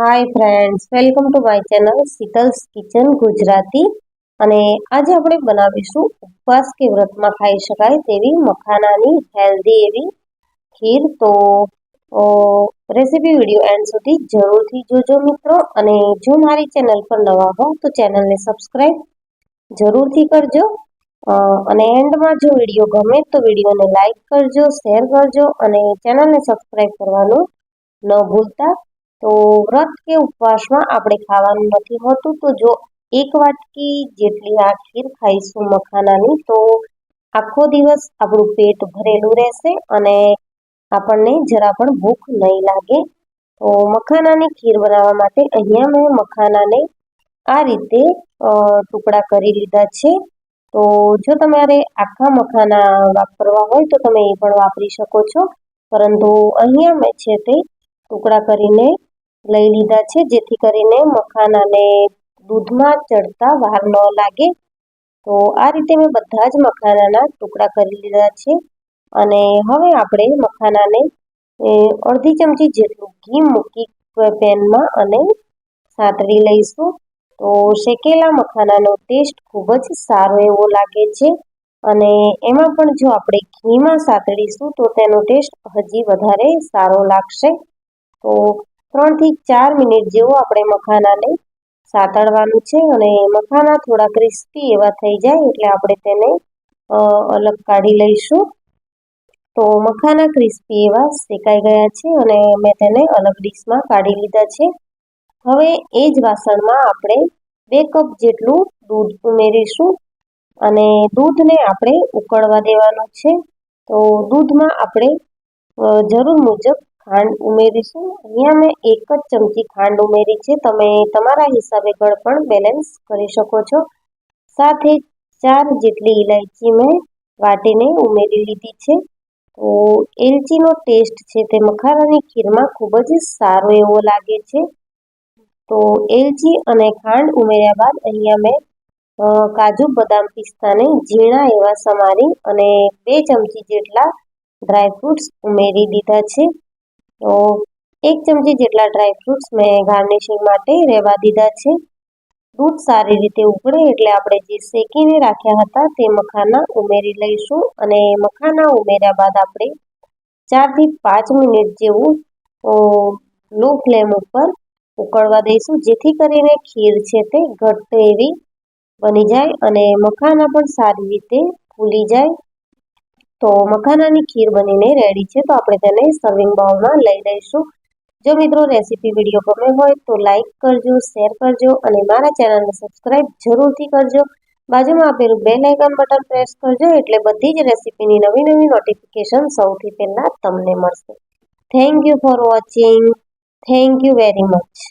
Hi friends welcome to my channel Sheetal's kitchen Gujarati અને આજે આપણે બનાવીશું ઉપવાસ કે વ્રતમાં ખાઈ શકાય તેવી મખાનાની હેલ્ધી એવી ખીર. તો રેસીપી વીડિયો એન્ડ સુધી જરૂરથી જોજો મિત્રો. અને જો મારી ચેનલ પર નવા હો તો ચેનલને સબસ્ક્રાઈબ જરૂરથી કરજો. અને એન્ડમાં જો વીડિયો ગમે તો વિડીયોને લાઇક કરજો શેર કરજો અને ચેનલને સબસ્ક્રાઈબ કરવાનું ન ભૂલતા. તો વ્રત કે ઉપવાસમાં આપણે ખાવાનું નથી હોતું? તો જો એક વાટકી જેટલી આ ખીર ખાઈશું મખાનાની, તો આખો દિવસ આપણું પેટ ભરેલું રહેશે અને આપણને જરા પણ ભૂખ નહીં લાગે. તો મખાનાની ખીર બનાવવા માટે અહીંયા મેં મખાનાને આ રીતે ટુકડા કરી લીધા છે. તો જો તમારે આખા મખાના વાપરવા હોય તો તમે એ પણ વાપરી શકો છો. પરંતુ અહીંયા મેં છે તે ટુકડા કરીને લઈ લીધા છે. જેથી કરીને મખાનાને દૂધમાં ચડતા વાર ન લાગે. તો આ રીતે મેં બધા જ મખાનાના ટુકડા કરી લીધા છે. અને હવે આપણે મખાનાને અડધી ચમચી જેટલું ઘી મૂકી પેનમાં અને સાતરી લઈશું. તો શેકેલા મખાનાનો ટેસ્ટ ખૂબ જ સારો એવો લાગે છે. અને એમાં પણ જો આપણે ઘીમાં સાતળીશું તો તેનો ટેસ્ટ હજી વધારે સારો લાગશે. તો ત્રણથી ચાર મિનિટ જેવું આપણે મખાનાને સાતળવાનું છે અને મખાના થોડા ક્રિસ્પી એવા થઈ જાય એટલે આપણે તેને અલગ કાઢી લઈશું. તો મખાના ક્રિસ્પી એવા શેકાઈ ગયા છે અને મેં તેને અલગ ડીશમાં કાઢી લીધા છે. હવે એ જ વાસણમાં આપણે બે કપ જેટલું દૂધ ઉમેરીશું અને દૂધને આપણે ઉકળવા દેવાનું છે. તો દૂધમાં આપણે જરૂર મુજબ ખાંડ ઉમેરીશું. અહીંયા મેં એક જ ચમચી ખાંડ ઉમેરી છે. તમે તમારા હિસાબે ગળ પણ બેલેન્સ કરી શકો છો. સાથે ચાર જેટલી ઇલાયચી મેં વાટીને ઉમેરી લીધી છે. તો એલચીનો ટેસ્ટ છે તે મખારાની ખીરમાં ખૂબ જ સારો એવો લાગે છે. તો એલચી અને ખાંડ ઉમેર્યા બાદ અહીંયા મેં કાજુ બદામ પિસ્તાને ઝીણા એવા સમારી અને બે ચમચી જેટલા ડ્રાયફ્રૂટ્સ ઉમેરી દીધા છે. તો એક ચમચી જેટલા ડ્રાયફ્રૂટ્સ મેં ગાર્નિશિંગ માટે રહેવા દીધા છે. દૂધ સારી રીતે ઉકળે એટલે આપણે જે શેકીને રાખ્યા હતા તે મખાના ઉમેરી લઈશું અને મખાના ઉમેર્યા બાદ આપણે ચારથી પાંચ મિનિટ જેવું લો ફ્લેમ ઉપર ઉકળવા દઈશું, જેથી કરીને ખીર છે તે ઘટ્ટ એવી બની જાય અને મખાના પણ સારી રીતે ફૂલી જાય. તો મખાનાની ખીર બનીને રેડી છે, તો આપણે તેને સર્વિંગ બાઉલમાં લઈ લઈશું. જો મિત્રો રેસીપી વીડિયો ગમે હોય તો લાઇક કરજો શેર કરજો અને મારા ચેનલને સબસ્ક્રાઇબ જરૂરથી કરજો. બાજુમાં આપેલું બેલ આઇકન બટન પ્રેસ કરજો એટલે બધી જ રેસીપીની નવી નવી નોટિફિકેશન સૌથી પહેલાં તમને મળશે. Thank you for watching thank you very much